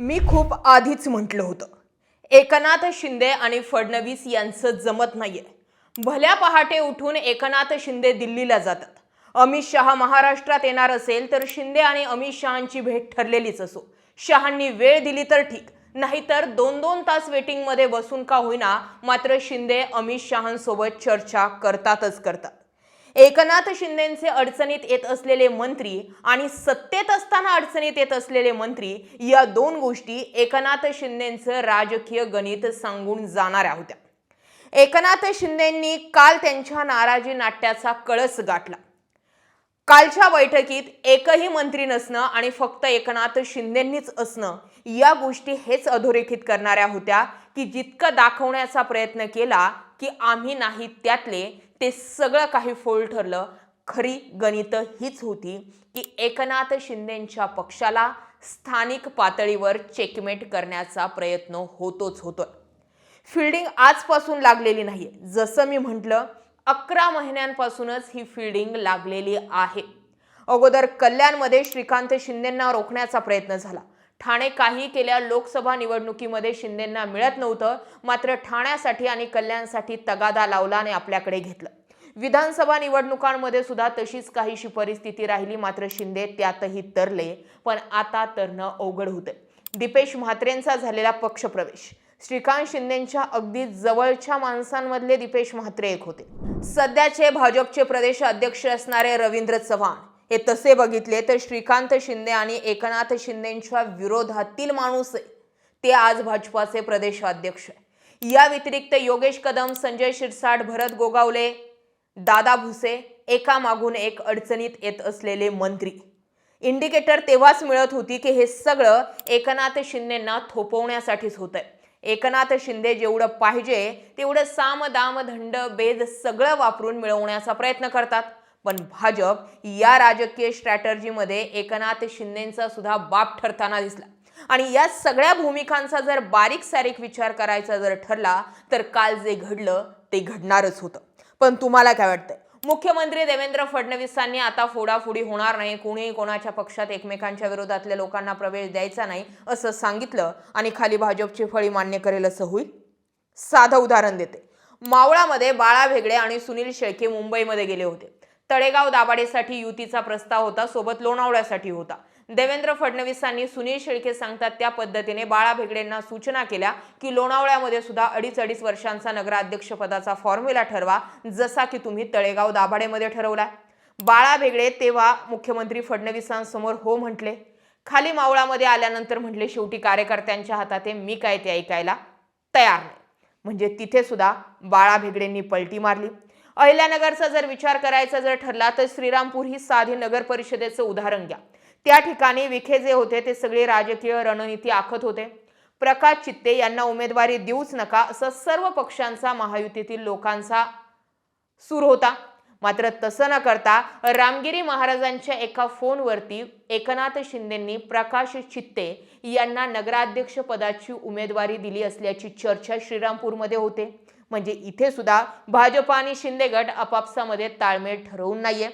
मी खूप आधीच म्हटलं होतं एकनाथ शिंदे आणि फडणवीस यांचं जमत नाहीये. भल्या पहाटे उठून एकनाथ शिंदे दिल्लीला जातात. अमित शहा महाराष्ट्रात येणार असेल तर शिंदे आणि अमित शहांची भेट ठरलेलीच असो. शहांनी वेळ दिली तर ठीक नाहीतर दोन दोन तास वेटिंगमध्ये बसून का होईना मात्र शिंदे अमित शहांसोबत चर्चा करतातच करतात. एकनाथ शिंदेचे अडचणीत येत असलेले मंत्री आणि सत्तेत असताना अडचणीत येत असलेले मंत्री या दोन गोष्टी एकनाथ शिंदेचं राजकीय गणित सांगून जाणाऱ्या होत्या. एकनाथ शिंदेंनी काल त्यांच्या नाराजी नाट्याचा कळस गाठला. कालच्या बैठकीत एकही मंत्री नसणं आणि फक्त एकनाथ शिंदेंनीच असणं या गोष्टी हेच अधोरेखित करणाऱ्या होत्या की जितकं दाखवण्याचा प्रयत्न केला की आम्ही नाही त्यातले ते सगळं काही फोल ठरलं. खरी गणित हीच होती की एकनाथ शिंदेंच्या पक्षाला स्थानिक पातळीवर चेकमेट करण्याचा प्रयत्न होतोच होतोय फिल्डिंग आजपासून लागलेली नाहीये. जसं मी म्हटलं अकरा महिन्यांपासूनच ही फिल्डिंग लागलेली आहे. अगोदर कल्याणमध्ये श्रीकांत शिंदेंना रोखण्याचा प्रयत्न झाला. ठाणे काही केल्या लोकसभा निवडणुकीमध्ये शिंदेंना मिळत नव्हतं मात्र ठाण्यासाठी आणि कल्याणसाठी तगादा लावला आणि आपल्याकडे घेतलं. विधानसभा निवडणुकांमध्ये सुद्धा तशीच काहीशी परिस्थिती राहिली मात्र शिंदे त्यातही तरले पण आता तरणं अवघड होते दीपेश म्हात्रेंचा झालेला पक्षप्रवेश. श्रीकांत शिंदेंच्या अगदी जवळच्या माणसांमधले दीपेश म्हात्रे एक होते. सध्याचे भाजपचे प्रदेश अध्यक्ष असणारे रवींद्र चव्हाण हे तसे बघितले तर श्रीकांत शिंदे आणि एकनाथ शिंदेंच्या विरोधातील माणूस आहे. ते आज भाजपाचे प्रदेश अध्यक्ष आहे. या व्यतिरिक्त योगेश कदम संजय शिरसाट भरत गोगावले दादा भुसे एका मागून एक अडचणीत येत असलेले मंत्री. इंडिकेटर तेव्हाच मिळत होती की हे सगळं एकनाथ शिंदेंना थोपवण्यासाठीच होतंय. एकनाथ शिंदे जेवढं पाहिजे तेवढं साम दाम धंड बेद सगळं वापरून मिळवण्याचा प्रयत्न करतात. पण भाजप या राजकीय स्ट्रॅटर्जीमध्ये एकनाथ शिंदेचा सुद्धा बाप ठरताना दिसला. आणि या सगळ्या भूमिकांचा जर बारीक सारीक विचार करायचा जर ठरला तर काल जे घडलं ते घडणारच होतं. पण तुम्हाला काय वाटतंय? मुख्यमंत्री देवेंद्र फडणवीसांनी आता फोडाफोडी होणार नाही कोणीही कोणाच्या पक्षात एकमेकांच्या विरोधातल्या लोकांना प्रवेश द्यायचा नाही असं सांगितलं आणि खाली भाजपची फळी मान्य करेल असं होईल? साधं उदाहरण देते. मावळामध्ये बाळा भेगडे आणि सुनील शेळके मुंबईमध्ये गेले होते. तळेगाव दाभाडेसाठी युतीचा प्रस्ताव होता सोबत लोणावळ्यासाठी होता. देवेंद्र फडणवीसांनी सुनील शेळके सांगतात त्या पद्धतीने बाळा भेगडेंना सूचना केल्या की लोणावळ्यामध्ये सुद्धा अडीच अडीच वर्षांचा नगराध्यक्षपदाचा फॉर्म्युला ठरवा जसा की तुम्ही तळेगाव दाभाडेमध्ये ठरवला बाळा भेगडे तेव्हा मुख्यमंत्री फडणवीसांसमोर हो म्हटले. खाली मावळामध्ये आल्यानंतर म्हटले शेवटी कार्यकर्त्यांच्या हातात मी काय ते ऐकायला तयार नाही. म्हणजे तिथे सुद्धा बाळा भेगडेंनी पलटी मारली. अहिल्यानगरचा जर विचार करायचा जर ठरला तर श्रीरामपूर ही साधी नगर परिषदेचं उदाहरण घ्या. त्या ठिकाणी विखे जे होते ते सगळे राजकीय रणनीती आखत होते. प्रकाश चित्ते यांना उमेदवारी देऊच नका असं सर्व पक्षांचा महायुतीतील लोकांचा सूर होता. मात्र तसं न करता रामगिरी महाराजांच्या एका फोनवरती एकनाथ शिंदेंनी प्रकाश चित्ते यांना नगराध्यक्ष पदाची उमेदवारी दिली असल्याची चर्चा श्रीरामपूरमध्ये होते. म्हणजे इथे सुद्धा भाजप आणि शिंदे गट आपापसामध्ये ताळमेळ ठरवून नाहीये.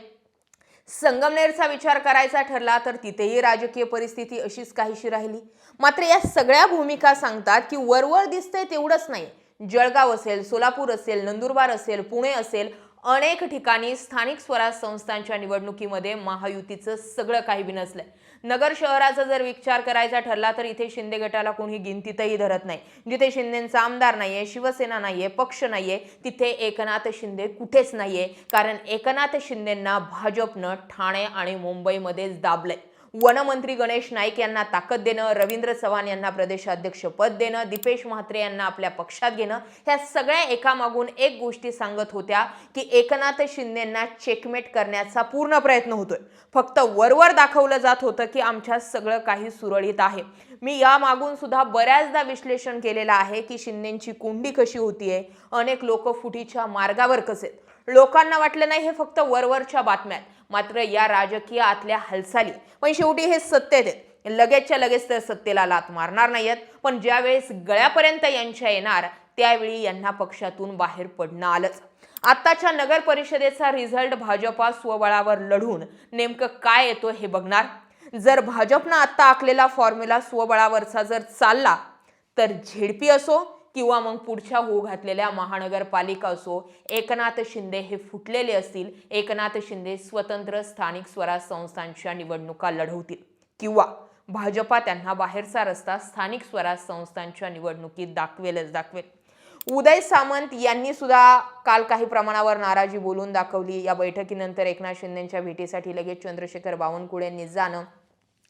संगमनेरचा विचार करायचा ठरला तर तिथेही राजकीय परिस्थिती अशीच काहीशी राहिली. मात्र या सगळ्या भूमिका सांगतात की वरवर दिसतंय तेवढंच नाही. जळगाव असेल सोलापूर असेल नंदुरबार असेल पुणे असेल अनेक ठिकाणी स्थानिक स्वराज संस्थांच्या निवडणुकीमध्ये महायुतीचं सगळं काही बिनसलंय. नगर शहराचा जर विचार करायचा ठरला तर इथे शिंदे गटाला कोणी गिनतीतही धरत नाही. जिथे शिंदेचा आमदार नाहीये शिवसेना नाहीये पक्ष नाहीये तिथे एकनाथ शिंदे कुठेच नाहीये. कारण एकनाथ शिंदेंना भाजपनं ठाणे आणि मुंबईमध्येच दाबलंय. वनमंत्री गणेश नाईक यांना ताकद देणं रवींद्र चव्हाण यांना प्रदेशाध्यक्ष पद देणं दीपेश म्हात्रे यांना आपल्या पक्षात घेणं ह्या सगळ्या एकामागून एक गोष्टी सांगत होत्या की एकनाथ शिंदेंना चेकमेट करण्याचा पूर्ण प्रयत्न होतोय फक्त वरवर दाखवलं जात होतं की आमच्या सगळं काही सुरळीत आहे मी या मागून सुद्धा बऱ्याचदा विश्लेषण केलेलं आहे की शिंदेंची कुंडी कशी होतीये अनेक लोक फुटीच्या मार्गावर कसे आहेत. लोकांना वाटलं नाही हे फक्त वरवरच्या बातम्यात मात्र या राजकीय आतल्या हालचाली. पण शेवटी हे सत्तेत आहेत. लगेचच्या लगेच तर सत्तेला लात मारणार नाहीत पण ज्यावेळेस गळ्यापर्यंत यांच्या येणार त्यावेळी यांना पक्षातून बाहेर पडणं आलंच. आत्ताच्या नगर परिषदेचा रिझल्ट भाजपा स्वबळावर लढून नेमकं काय येतो हे बघणार? जर भाजपनं आत्ता आखलेला फॉर्म्युला स्वबळावरचा जर चालला तर झेडपी असो किंवा मग पुढच्या होऊ घातलेल्या महानगरपालिका असो एकनाथ शिंदे हे फुटलेले असतील एकनाथ शिंदे स्वतंत्र स्थानिक स्वराज संस्थांच्या निवडणुका लढवतील. किंवा भाजपा त्यांना बाहेरचा रस्ता स्थानिक स्वराज संस्थांच्या निवडणुकीत दाखवेलच दाखवेल. उदय सामंत यांनी सुद्धा काल काही प्रमाणावर नाराजी बोलून दाखवली. या बैठकीनंतर एकनाथ शिंदेच्या भेटीसाठी लगेच चंद्रशेखर बावनकुळेंनी जाणं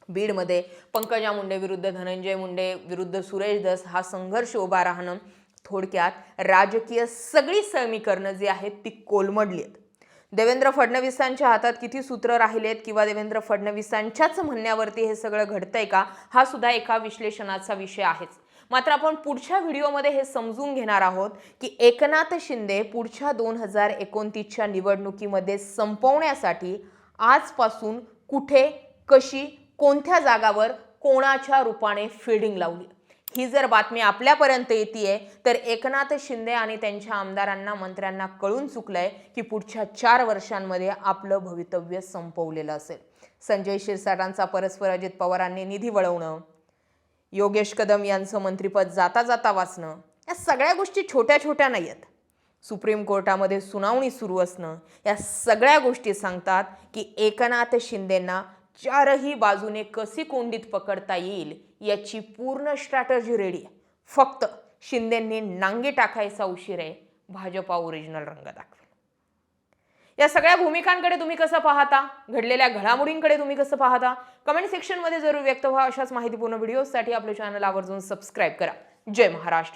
बीडमध्ये पंकजा मुंडे विरुद्ध धनंजय मुंडे विरुद्ध सुरेश दस हा संघर्ष उभा राहणं थोडक्यात राजकीय सगळी समीकरणं जी आहेत ती कोलमडली आहेत. देवेंद्र फडणवीसांच्या हातात किती सूत्र राहिलेत किंवा देवेंद्र फडणवीसांच्याच म्हणण्यावरती हे सगळं घडतंय का हा सुद्धा एका विश्लेषणाचा विषय आहेच. मात्र आपण पुढच्या व्हिडिओमध्ये हे समजून घेणार आहोत की एकनाथ शिंदे पुढच्या दोन हजार एकोणतीसच्या निवडणुकीमध्ये संपवण्यासाठी आजपासून कुठे कशी कोणत्या जागावर कोणाच्या रूपाने फिल्डिंग लावली? ही जर बातमी आपल्यापर्यंत येते तर एकनाथ शिंदे आणि त्यांच्या आमदारांना मंत्र्यांना कळून चुकलंय की पुढच्या चार वर्षांमध्ये आपलं भवितव्य संपवलेलं असेल. संजय शिरसाटांचा परस्पर अजित पवारांनी निधी वळवणं योगेश कदम यांचं मंत्रिपद जाता जाता वाचणं या सगळ्या गोष्टी छोट्या छोट्या नाही आहेत सुप्रीम कोर्टामध्ये सुनावणी सुरू असणं या सगळ्या गोष्टी सांगतात की एकनाथ शिंदेंना चारही बाजूने कशी कोंडीत पकडता येईल याची पूर्ण स्ट्रॅटर्जी रेडी आहे. फक्त शिंदेंनी नांगे टाकायचा उशीर आहे भाजपा ओरिजिनल रंग दाखवेल. या सगळ्या भूमिकांकडे तुम्ही कसं पाहता? घडलेल्या घडामोडींकडे तुम्ही कसं पाहता? कमेंट सेक्शनमध्ये जरूर व्यक्त व्हा. अशाच माहितीपूर्ण व्हिडिओसाठी आपल्या चॅनल आवर्जून सबस्क्राईब करा. जय महाराष्ट्र.